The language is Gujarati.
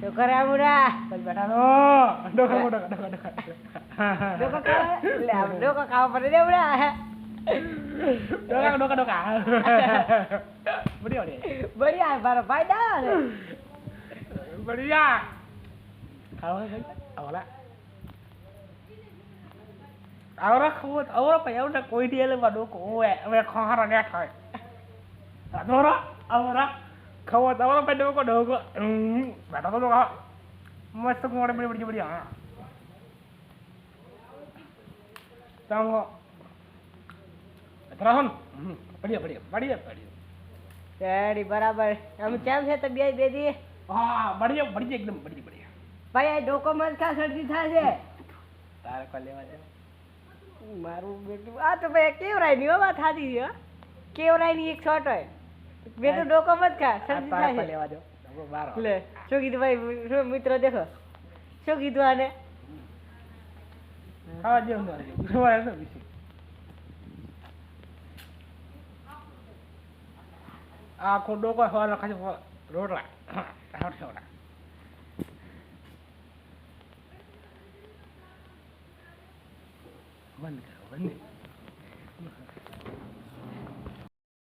શું કરે મુરા બસ બેઠા તો ડોકા ડોકા ડોકા ડોકા ડોકો ખાવા લે આમ ડોકો ખાવા પડે ને મુરા ડોકા ડોકા ડોકા બઢિયા બઢિયા બઢિયા મારો ફાયદા ને બઢિયા ખાવા છે આવલા આવરા ખવો આવરા પછી આવડા કોઈ દી એલે ડોકો ઓએ હવે ખોહારો ને થાય અદોરા આવરા ખવો પછી ડોકો ડોકો હમ બેઠા તો ડોકા મસ્ત મોડે બડી બડી બડી હા તાંગો ત્રાહન બઢિયા બઢિયા બઢિયા બઢિયા રેડી બરાબર આમ કેમ છે બે બેદી હા બઢિયા બઢિયા એકદમ બઢિયા બઢિયા ભાઈ આ ડોકો મત ખા થાય છે તારે કો લેવા દે મારું બેટું આ તો ભાઈ કેવરાયની હો વાત સાચી છે હો. કેવરાયની એક શોર્ટ હોય બેટું ડોકો મત ખા શરદી થાય. લેવા દો. લે શું કીધું ભાઈ શું મિત્રો દેખો? શું કીધું આને? ખાવા દે ન જોવા એનો વિશે? આખો ડોકો સવારનો ખાલી રોટલા રોટલા. બંધ કરો બંધ.